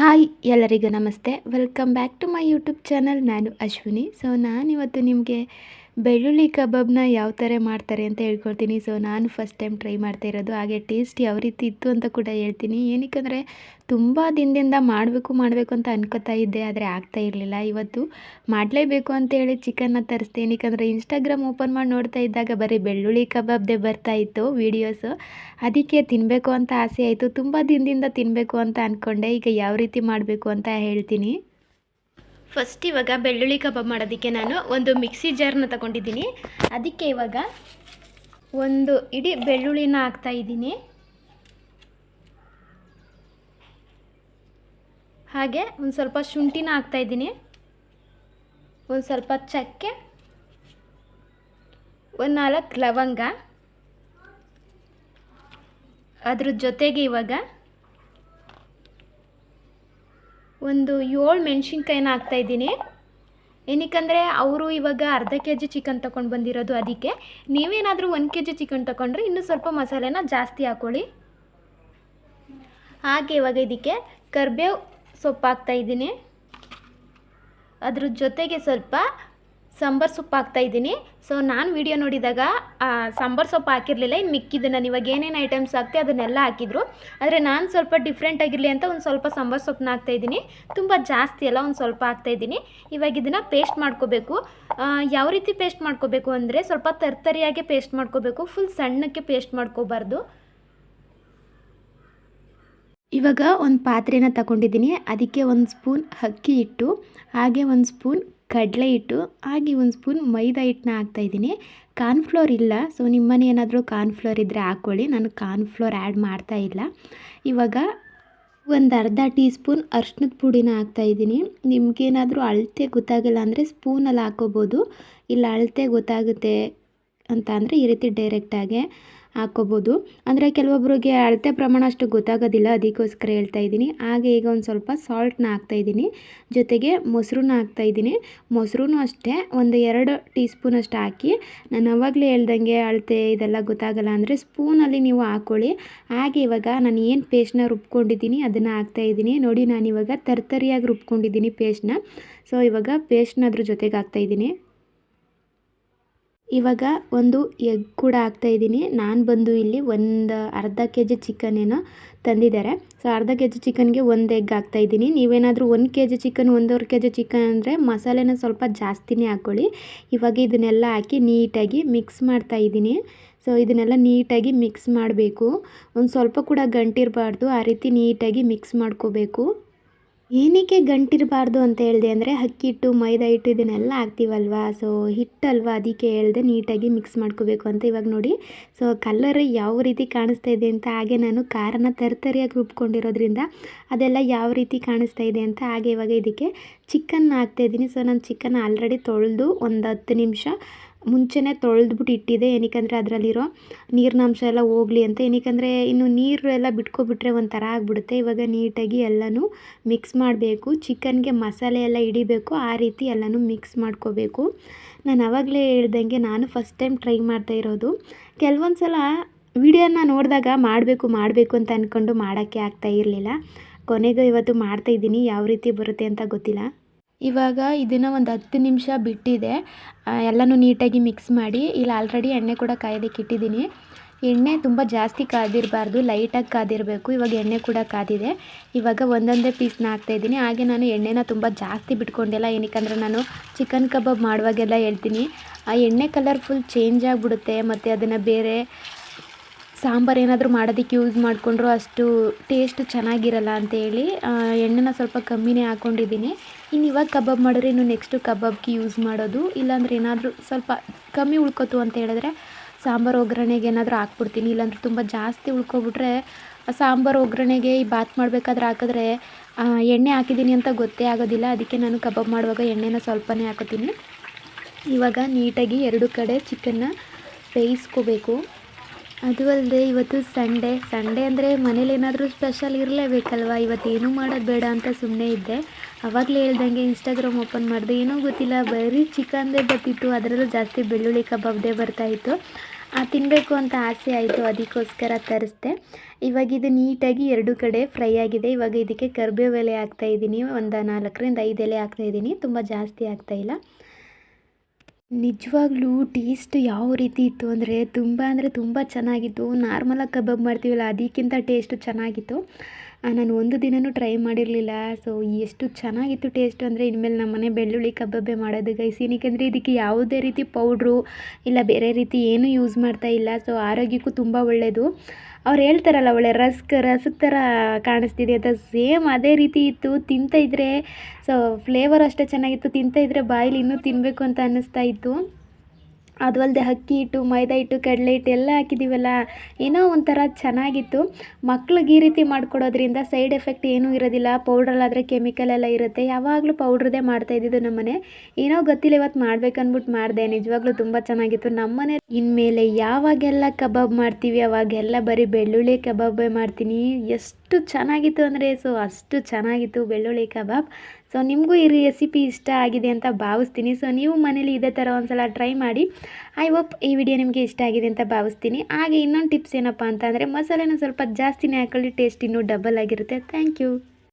Hi ಎಲ್ಲರಿಗೂ ನಮಸ್ತೆ. Welcome back to my YouTube channel ನಾನು ಅಶ್ವಿನಿ. ಸೊ ನಾನಿವತ್ತು ನಿಮಗೆ ಬೆಳ್ಳುಳ್ಳಿ ಕಬಾಬ್ನ ಯಾವ ಥರ ಮಾಡ್ತಾರೆ ಅಂತ ಹೇಳ್ಕೊಳ್ತೀನಿ ಸೊ ನಾನು ಫಸ್ಟ್ ಟೈಮ್ ಟ್ರೈ ಮಾಡ್ತಾ ಇರೋದು. ಹಾಗೆ ಟೇಸ್ಟ್ ಯಾವ ರೀತಿ ಇತ್ತು ಅಂತ ಕೂಡ ಹೇಳ್ತೀನಿ. ಏನಕ್ಕಂದರೆ, ತುಂಬ ದಿನದಿಂದ ಮಾಡಬೇಕು ಮಾಡಬೇಕು ಅಂತ ಅನ್ಕೋತಾ ಇದ್ದೆ, ಆದರೆ ಆಗ್ತಾ ಇರಲಿಲ್ಲ. ಇವತ್ತು ಮಾಡಲೇಬೇಕು ಅಂತೇಳಿ ಚಿಕನ್ನ ತರಿಸ್ದೆ. ಏನಕ್ಕಂದರೆ ಇನ್ಸ್ಟಾಗ್ರಾಮ್ ಓಪನ್ ಮಾಡಿ ನೋಡ್ತಾ ಇದ್ದಾಗ ಬರೀ ಬೆಳ್ಳುಳ್ಳಿ ಕಬಾಬ್ದೇ ಬರ್ತಾ ಇತ್ತು ವೀಡಿಯೋಸು ಅದಕ್ಕೆ ತಿನ್ನಬೇಕು ಅಂತ ಆಸೆ ಆಯಿತು. ತುಂಬ ದಿನದಿಂದ ತಿನ್ನಬೇಕು ಅಂತ ಅಂದ್ಕೊಂಡೆ ಈಗ ಯಾವ ರೀತಿ ಮಾಡಬೇಕು ಅಂತ ಹೇಳ್ತೀನಿ. ಫಸ್ಟ್ ಇವಾಗ ಬೆಳ್ಳುಳ್ಳಿ ಕಬಾಬ್ ಮಾಡೋದಕ್ಕೆ ನಾನು ಒಂದು ಮಿಕ್ಸಿ ಜಾರ್ನ ತಗೊಂಡಿದ್ದೀನಿ. ಅದಕ್ಕೆ ಇವಾಗ ಒಂದು ಇಡೀ ಬೆಳ್ಳುಳ್ಳಿನ ಹಾಕ್ತಾ ಇದ್ದೀನಿ. ಹಾಗೆ ಒಂದು ಸ್ವಲ್ಪ ಶುಂಠಿನ ಹಾಕ್ತಾ ಇದ್ದೀನಿ. ಒಂದು ಸ್ವಲ್ಪ ಚಕ್ಕೆ. ಒಂದು ನಾಲ್ಕು ಲವಂಗ. ಅದ್ರ ಜೊತೆಗೆ ಇವಾಗ ಒಂದು ಏಳು ಮೆಣಸಿನ್ಕಾಯಿನ ಹಾಕ್ತಾಯಿದ್ದೀನಿ ಏನಕ್ಕಂದರೆ ಅವರು ಇವಾಗ ಅರ್ಧ ಕೆ ಜಿ ಚಿಕನ್ ತೊಗೊಂಡು ಬಂದಿರೋದು ಅದಕ್ಕೆ. ನೀವೇನಾದರೂ ಒಂದು ಕೆ ಜಿ ಚಿಕನ್ ತೊಗೊಂಡ್ರೆ ಇನ್ನೂ ಸ್ವಲ್ಪ ಮಸಾಲೆನ ಜಾಸ್ತಿ ಹಾಕ್ಕೊಳ್ಳಿ ಹಾಗೆ ಇವಾಗ ಇದಕ್ಕೆ ಕರ್ಬೇವು ಸೊಪ್ಪು ಹಾಕ್ತಾಯಿದ್ದೀನಿ ಅದ್ರ ಜೊತೆಗೆ ಸ್ವಲ್ಪ ಸಾಂಬಾರು ಸೊಪ್ಪು ಹಾಕ್ತಾಯಿದ್ದೀನಿ ಸೊ ನಾನು ವಿಡಿಯೋ ನೋಡಿದಾಗ ಸಾಂಬಾರು ಸೊಪ್ಪು ಹಾಕಿರಲಿಲ್ಲ ಇನ್ನು ಮಿಕ್ಕಿದ್ದು ನಾನು ಇವಾಗ ಏನೇನು ಐಟಮ್ಸ್ ಹಾಕ್ತೆ ಅದನ್ನೆಲ್ಲ ಹಾಕಿದ್ರು. ಆದರೆ ನಾನು ಸ್ವಲ್ಪ ಡಿಫ್ರೆಂಟ್ ಆಗಿರಲಿ ಅಂತ ಒಂದು ಸ್ವಲ್ಪ ಸಾಂಬಾರು ಸೊಪ್ಪನ್ನ ಹಾಕ್ತಾಯಿದ್ದೀನಿ ತುಂಬ ಜಾಸ್ತಿ ಎಲ್ಲ ಒಂದು ಸ್ವಲ್ಪ ಹಾಕ್ತಾಯಿದ್ದೀನಿ ಇವಾಗ ಇದನ್ನು ಪೇಸ್ಟ್ ಮಾಡ್ಕೋಬೇಕು. ಯಾವ ರೀತಿ ಪೇಸ್ಟ್ ಮಾಡ್ಕೋಬೇಕು ಅಂದರೆ, ಸ್ವಲ್ಪ ತರ್ತರಿಯಾಗೆ ಪೇಸ್ಟ್ ಮಾಡ್ಕೋಬೇಕು ಫುಲ್ ಸಣ್ಣಕ್ಕೆ ಪೇಸ್ಟ್ ಮಾಡ್ಕೋಬಾರ್ದು. ಇವಾಗ ಒಂದು ಪಾತ್ರೆನ ತಗೊಂಡಿದ್ದೀನಿ. ಅದಕ್ಕೆ ಒಂದು ಸ್ಪೂನ್ ಅಕ್ಕಿ ಹಿಟ್ಟು, ಹಾಗೆ ಒಂದು ಸ್ಪೂನ್ ಕಡಲೆ ಹಿಟ್ಟು, ಹಾಗೆ ಒಂದು ಸ್ಪೂನ್ ಮೈದಾ ಹಿಟ್ಟನ್ನ ಹಾಕ್ತಾಯಿದ್ದೀನಿ ಕಾರ್ನ್ಫ್ಲೋರ್ ಇಲ್ಲ ಸೊ ನಿಮ್ಮನೆ ಏನಾದರೂ ಕಾರ್ನ್ಫ್ಲೋರ್ ಇದ್ದರೆ ಹಾಕ್ಕೊಳ್ಳಿ. ನಾನು ಕಾರ್ನ್ಫ್ಲೋರ್ ಆ್ಯಡ್ ಮಾಡ್ತಾ ಇಲ್ಲ. ಇವಾಗ ಒಂದು ಅರ್ಧ ಟೀ ಸ್ಪೂನ್ ಅರ್ಶಿನದ ಪುಡಿನ ಹಾಕ್ತಾಯಿದ್ದೀನಿ ನಿಮಗೇನಾದರೂ ಅಳತೆ ಗೊತ್ತಾಗಿಲ್ಲ ಅಂದರೆ ಸ್ಪೂನಲ್ಲಿ ಹಾಕೋಬೋದು ಇಲ್ಲ ಅಳತೆ ಗೊತ್ತಾಗುತ್ತೆ ಅಂತ ಅಂದರೆ ಈ ರೀತಿ ಡೈರೆಕ್ಟಾಗೆ ಹಾಕ್ಕೋಬೋದು ಅಂದರೆ ಕೆಲವೊಬ್ಬರಿಗೆ ಅಳತೆ ಪ್ರಮಾಣ ಅಷ್ಟು ಗೊತ್ತಾಗೋದಿಲ್ಲ, ಅದಕ್ಕೋಸ್ಕರ ಹೇಳ್ತಾ ಇದ್ದೀನಿ. ಹಾಗೆ ಈಗ ಒಂದು ಸ್ವಲ್ಪ ಸಾಲ್ಟ್ನ ಹಾಕ್ತಾಯಿದ್ದೀನಿ ಜೊತೆಗೆ ಮೊಸರನ್ನ ಹಾಕ್ತಾಯಿದ್ದೀನಿ ಮೊಸರು ಅಷ್ಟೇ, ಒಂದು ಎರಡು ಟೀ ಸ್ಪೂನ್ ಅಷ್ಟು ಹಾಕಿ, ನಾನು ಅವಾಗಲೇ ಹೇಳ್ದಂಗೆ ಅಳತೆ ಇದೆಲ್ಲ ಗೊತ್ತಾಗಲ್ಲ ಅಂದರೆ ಸ್ಪೂನಲ್ಲಿ ನೀವು ಹಾಕ್ಕೊಳ್ಳಿ ಹಾಗೆ ಇವಾಗ ನಾನು ಏನು ಪೇಸ್ಟ್ನ ರುಬ್ಕೊಂಡಿದ್ದೀನಿ ಅದನ್ನು ಹಾಕ್ತಾಯಿದ್ದೀನಿ ನೋಡಿ ನಾನು ಇವಾಗ ತರ್ತರಿಯಾಗಿ ರುಬ್ಕೊಂಡಿದ್ದೀನಿ ಪೇಸ್ಟ್ನ ಸೊ ಇವಾಗ ಪೇಸ್ಟ್ನ ಅದ್ರ ಜೊತೆಗೆ ಹಾಕ್ತಾಯಿದ್ದೀನಿ ಇವಾಗ ಒಂದು ಎಗ್ ಕೂಡ ಹಾಕ್ತಾಯಿದ್ದೀನಿ ನಾನು ಬಂದು ಇಲ್ಲಿ ಒಂದು ಅರ್ಧ ಕೆ ಜಿ ಚಿಕನ್ ಏನೋ ತಂದಿದ್ದಾರೆ. ಸೊ ಅರ್ಧ ಕೆ ಜಿ ಚಿಕನ್ಗೆ ಒಂದು ಎಗ್ ಹಾಕ್ತಾಯಿದ್ದೀನಿ ನೀವೇನಾದರೂ ಒಂದು ಕೆ ಜಿ ಚಿಕನ್ ಒಂದೂವರೆ ಕೆ ಜಿ ಚಿಕನ್ ಅಂದರೆ ಮಸಾಲೆನ ಸ್ವಲ್ಪ ಜಾಸ್ತಿನೇ ಹಾಕ್ಕೊಳ್ಳಿ ಇವಾಗ ಇದನ್ನೆಲ್ಲ ಹಾಕಿ ನೀಟಾಗಿ ಮಿಕ್ಸ್ ಮಾಡ್ತಾ ಇದ್ದೀನಿ. ಸೊ ಇದನ್ನೆಲ್ಲ ನೀಟಾಗಿ ಮಿಕ್ಸ್ ಮಾಡಬೇಕು. ಒಂದು ಸ್ವಲ್ಪ ಕೂಡ ಗಂಟಿರಬಾರ್ದು. ಆ ರೀತಿ ನೀಟಾಗಿ ಮಿಕ್ಸ್ ಮಾಡ್ಕೋಬೇಕು. ಏನಕ್ಕೆ ಗಂಟಿರಬಾರ್ದು ಅಂತ ಹೇಳಿದೆ ಅಂದರೆ ಅಕ್ಕಿ ಹಿಟ್ಟು, ಮೈದಾ ಹಿಟ್ಟು ಇದನ್ನೆಲ್ಲ ಹಾಕ್ತೀವಲ್ವಾ? ಸೊ ಹಿಟ್ಟಲ್ವಾ? ಅದಕ್ಕೆ ಹೇಳಿದೆ ನೀಟಾಗಿ ಮಿಕ್ಸ್ ಮಾಡ್ಕೋಬೇಕು ಅಂತ ಇವಾಗ ನೋಡಿ. ಸೊ ಕಲ್ಲರ್ ಯಾವ ರೀತಿ ಕಾಣಿಸ್ತಾ ಇದೆ ಅಂತ ಹಾಗೆ ನಾನು ಖಾರನ ತರ್ತರಿಯಾಗಿ ರುಬ್ಕೊಂಡಿರೋದ್ರಿಂದ ಅದೆಲ್ಲ ಯಾವ ರೀತಿ ಕಾಣಿಸ್ತಾ ಇದೆ ಅಂತ ಹಾಗೆ ಇವಾಗ ಇದಕ್ಕೆ ಚಿಕನ್ ಹಾಕ್ತಾ ಇದ್ದೀನಿ. ಸೊ ನಾನು ಚಿಕನ್ ಆಲ್ರೆಡಿ ತೊಳೆದು ಒಂದು ಹತ್ತು ನಿಮಿಷ ಮುಂಚೆನೇ ತೊಳೆದ್ಬಿಟ್ಟು ಇಟ್ಟಿದ್ದೆ ಏನಕ್ಕಂದರೆ ಅದರಲ್ಲಿರೋ ನೀರಿನಾಂಶ ಎಲ್ಲ ಹೋಗಲಿ ಅಂತ. ಏನಕ್ಕಂದರೆ ಇನ್ನು ನೀರು ಎಲ್ಲ ಬಿಟ್ಕೊಬಿಟ್ರೆ ಒಂಥರ ಆಗಿಬಿಡುತ್ತೆ. ಇವಾಗ ನೀಟಾಗಿ ಎಲ್ಲನೂ ಮಿಕ್ಸ್ ಮಾಡಬೇಕು. ಚಿಕನ್ಗೆ ಮಸಾಲೆ ಎಲ್ಲ ಹಿಡಿಬೇಕು. ಆ ರೀತಿ ಎಲ್ಲನೂ ಮಿಕ್ಸ್ ಮಾಡ್ಕೋಬೇಕು. ನಾನು ಆವಾಗಲೇ ಹೇಳ್ದಂಗೆ ನಾನು ಫಸ್ಟ್ ಟೈಮ್ ಟ್ರೈ ಮಾಡ್ತಾ ಇರೋದು. ಕೆಲವೊಂದು ಸಲ ವಿಡಿಯೋನ ನೋಡಿದಾಗ ಮಾಡಬೇಕು ಮಾಡಬೇಕು ಅಂತ ಅಂದ್ಕೊಂಡು ಮಾಡೋಕ್ಕೆ ಆಗ್ತಾ ಇರಲಿಲ್ಲ. ಕೊನೆಗೂ ಇವತ್ತು ಮಾಡ್ತಾಯಿದ್ದೀನಿ ಯಾವ ರೀತಿ ಬರುತ್ತೆ ಅಂತ ಗೊತ್ತಿಲ್ಲ. ಇವಾಗ ಇದನ್ನು ಒಂದು ಹತ್ತು ನಿಮಿಷ ಬಿಟ್ಟಿದೆ. ಎಲ್ಲನೂ ನೀಟಾಗಿ ಮಿಕ್ಸ್ ಮಾಡಿ. ಇಲ್ಲಿ ಆಲ್ರೆಡಿ ಎಣ್ಣೆ ಕೂಡ ಕಾಯೋದಕ್ಕೆ ಇಟ್ಟಿದ್ದೀನಿ. ಎಣ್ಣೆ ತುಂಬ ಜಾಸ್ತಿ ಕಾದಿರಬಾರ್ದು ಲೈಟಾಗಿ ಕಾದಿರಬೇಕು. ಇವಾಗ ಎಣ್ಣೆ ಕೂಡ ಕಾದಿದೆ. ಇವಾಗ ಒಂದೊಂದೇ ಪೀಸ್ನ ಹಾಕ್ತಾಯಿದ್ದೀನಿ ಹಾಗೆ ನಾನು ಎಣ್ಣೆನ ತುಂಬ ಜಾಸ್ತಿ ಬಿಟ್ಕೊಂಡಿಲ್ಲ ಏನಕ್ಕಂದರೆ ನಾನು ಚಿಕನ್ ಕಬಾಬ್ ಮಾಡುವಾಗೆಲ್ಲ ಹೇಳ್ತೀನಿ. ಆ ಎಣ್ಣೆ ಕಲರ್ ಫುಲ್ ಚೇಂಜ್ ಆಗಿಬಿಡುತ್ತೆ. ಮತ್ತು ಅದನ್ನು ಬೇರೆ ಸಾಂಬಾರು ಏನಾದರೂ ಮಾಡೋದಕ್ಕೆ ಯೂಸ್ ಮಾಡಿಕೊಂಡ್ರು ಅಷ್ಟು ಟೇಸ್ಟ್ ಚೆನ್ನಾಗಿರಲ್ಲ ಅಂತೇಳಿ ಎಣ್ಣೆನ ಸ್ವಲ್ಪ ಕಮ್ಮಿನೇ ಹಾಕ್ಕೊಂಡಿದ್ದೀನಿ ಇನ್ನು ಇವಾಗ ಕಬಾಬ್ ಮಾಡಿದ್ರೆ ಇನ್ನು ನೆಕ್ಸ್ಟು ಕಬಾಬ್ಗೆ ಯೂಸ್ ಮಾಡೋದು. ಇಲ್ಲಾಂದ್ರೆ ಏನಾದರೂ ಸ್ವಲ್ಪ ಕಮ್ಮಿ ಉಳ್ಕೋತು ಅಂತ ಹೇಳಿದ್ರೆ ಸಾಂಬಾರು ಒಗ್ಗರಣೆಗೆ ಏನಾದರೂ ಹಾಕ್ಬಿಡ್ತೀನಿ. ಇಲ್ಲಾಂದ್ರೆ ತುಂಬ ಜಾಸ್ತಿ ಉಳ್ಕೊಬಿಟ್ರೆ ಸಾಂಬಾರು ಒಗ್ಗರಣೆಗೆ ಈ ಬಾತ್ ಮಾಡಬೇಕಾದ್ರೆ ಹಾಕಿದ್ರೆ ಎಣ್ಣೆ ಹಾಕಿದ್ದೀನಿ ಅಂತ ಗೊತ್ತೇ ಆಗೋದಿಲ್ಲ. ಅದಕ್ಕೆ ನಾನು ಕಬಾಬ್ ಮಾಡುವಾಗ ಎಣ್ಣೆನ ಸ್ವಲ್ಪನೇ ಹಾಕೋತೀನಿ. ಇವಾಗ ನೀಟಾಗಿ ಎರಡು ಕಡೆ ಚಿಕನ್ನ ಬೇಯಿಸ್ಕೋಬೇಕು. ಅದು ಅಲ್ಲದೆ ಇವತ್ತು ಸಂಡೇ. ಸಂಡೇ ಅಂದರೆ ಮನೇಲಿ ಏನಾದರೂ ಸ್ಪೆಷಲ್ ಇರಲೇಬೇಕಲ್ವ? ಇವತ್ತು ಏನೂ ಮಾಡೋದು ಬೇಡ ಅಂತ ಸುಮ್ಮನೆ ಇದ್ದೆ. ಅವಾಗಲೇ ಹೇಳ್ದಂಗೆ ಇನ್ಸ್ಟಾಗ್ರಾಮ್ ಓಪನ್ ಮಾಡಿದೆ. ಏನೂ ಗೊತ್ತಿಲ್ಲ. ಬರೀ ಚಿಕನ್ದೇ ಬರ್ತಿತ್ತು. ಅದರಲ್ಲೂ ಜಾಸ್ತಿ ಬೆಳ್ಳುಳ್ಳಿ ಕಬಾಬ್ದೇ ಬರ್ತಾಯಿತ್ತು ತಿನ್ನಬೇಕು ಅಂತ ಆಸೆ ಆಯಿತು. ಅದಕ್ಕೋಸ್ಕರ ತರಿಸ್ದೆ. ಇವಾಗ ಇದು ನೀಟಾಗಿ ಎರಡು ಕಡೆ ಫ್ರೈ ಆಗಿದೆ. ಇವಾಗ ಇದಕ್ಕೆ ಕರ್ಬೇವು ಎಲೆ ಹಾಕ್ತಾಯಿದ್ದೀನಿ ಒಂದು ನಾಲ್ಕರಿಂದ ಐದು ಎಲೆ ಹಾಕ್ತಾಯಿದ್ದೀನಿ ತುಂಬ ಜಾಸ್ತಿ ಆಗ್ತಾಯಿಲ್ಲ ನಿಜವಾಗ್ಲೂ ಟೇಸ್ಟ್ ಯಾವ ರೀತಿ ಇತ್ತು ಅಂದರೆ ತುಂಬ ಅಂದರೆ ತುಂಬ ಚೆನ್ನಾಗಿತ್ತು. ನಾರ್ಮಲಾಗಿ ಕಬಾಬ್ ಮಾಡ್ತೀವಲ್ಲ, ಅದಕ್ಕಿಂತ ಟೇಸ್ಟು ಚೆನ್ನಾಗಿತ್ತು. ನಾನು ಒಂದು ದಿನವೂ ಟ್ರೈ ಮಾಡಿರಲಿಲ್ಲ. ಸೊ ಎಷ್ಟು ಚೆನ್ನಾಗಿತ್ತು ಟೇಸ್ಟ್ ಅಂದರೆ ಇನ್ಮೇಲೆ ನಮ್ಮ ಮನೆ ಬೆಳ್ಳುಳ್ಳಿ ಕಬ್ಬಬ್ಬೆ ಮಾಡೋದು ಗೈಸ್ ಏನಕ್ಕೆ ಇದಕ್ಕೆ ಯಾವುದೇ ರೀತಿ ಪೌಡ್ರು ಇಲ್ಲ ಬೇರೆ ರೀತಿ ಏನೂ ಯೂಸ್ ಮಾಡ್ತಾ ಇಲ್ಲ. ಸೊ ಆರೋಗ್ಯಕ್ಕೂ ತುಂಬ ಒಳ್ಳೆಯದು ಅವ್ರು ಹೇಳ್ತಾರಲ್ಲ, ಒಳ್ಳೆ ರಸ್ಕ್, ರಸಕ್ ಥರ ಕಾಣಿಸ್ತಿದೆ ಅಂತ. ಸೇಮ್ ಅದೇ ರೀತಿ ಇತ್ತು. ತಿಂತ ಇದ್ದರೆ ಸೊ ಫ್ಲೇವರ್ ಅಷ್ಟೇ ಚೆನ್ನಾಗಿತ್ತು. ತಿಂತ ಇದ್ದರೆ ಬಾಯಲ್ಲಿ ಇನ್ನೂ ತಿನ್ನಬೇಕು ಅಂತ ಅನ್ನಿಸ್ತಾ ಇತ್ತು. ಅದು ಅಲ್ಲದೆ ಅಕ್ಕಿ ಹಿಟ್ಟು ಮೈದಾ ಹಿಟ್ಟು ಕಡಲೆ ಹಿಟ್ಟು ಎಲ್ಲ ಹಾಕಿದ್ದೀವಲ್ಲ ಏನೋ ಒಂಥರ ಚೆನ್ನಾಗಿತ್ತು. ಮಕ್ಳಿಗೆ ಈ ರೀತಿ ಮಾಡಿಕೊಡೋದ್ರಿಂದ ಸೈಡ್ ಎಫೆಕ್ಟ್ ಏನೂ ಇರೋದಿಲ್ಲ. ಪೌಡ್ರಲ್ಲಾದರೆ ಕೆಮಿಕಲ್ ಎಲ್ಲ ಇರುತ್ತೆ. ಯಾವಾಗಲೂ ಪೌಡ್ರದೇ ಮಾಡ್ತಾ ಇದ್ದಿದ್ದು ನಮ್ಮನೆ. ಏನೋ ಗೊತ್ತಿಲ್ಲ, ಇವತ್ತು ಮಾಡ್ಬೇಕನ್ಬಿಟ್ಟು ಮಾಡಿದೆ. ನಿಜವಾಗ್ಲೂ ತುಂಬ ಚೆನ್ನಾಗಿತ್ತು. ನಮ್ಮನೆ ಇನ್ಮೇಲೆ ಯಾವಾಗೆಲ್ಲ ಕಬಾಬ್ ಮಾಡ್ತೀವಿ, ಅವಾಗೆಲ್ಲ ಬರೀ ಬೆಳ್ಳುಳ್ಳಿ ಕಬಾಬೇ ಮಾಡ್ತೀನಿ. ಎಷ್ಟು ಚೆನ್ನಾಗಿತ್ತು ಅಂದರೆ ಸೊ, ಅಷ್ಟು ಚೆನ್ನಾಗಿತ್ತು ಬೆಳ್ಳುಳ್ಳಿ ಕಬಾಬ್. ಸೊ ನಿಮಗೂ ಈ ರೆಸಿಪಿ ಇಷ್ಟ ಆಗಿದೆ ಅಂತ ಭಾವಿಸ್ತೀನಿ. ಸೊ ನೀವು ಮನೇಲಿ ಇದೇ ಥರ ಒಂದ್ಸಲ ಟ್ರೈ ಮಾಡಿ. ಐ ಹೋಪ್ ಈ ವಿಡಿಯೋ ನಿಮಗೆ ಇಷ್ಟ ಆಗಿದೆ ಅಂತ ಭಾವಿಸ್ತೀನಿ. ಹಾಗೆ ಇನ್ನೊಂದು ಟಿಪ್ಸ್ ಏನಪ್ಪ ಅಂತಂದರೆ, ಮಸಾಲೆನ ಸ್ವಲ್ಪ ಜಾಸ್ತಿನೇ ಹಾಕೊಳ್ಳಿ ಟೇಸ್ಟ್ ಇನ್ನೂ ಡಬಲ್ ಆಗಿರುತ್ತೆ. Thank you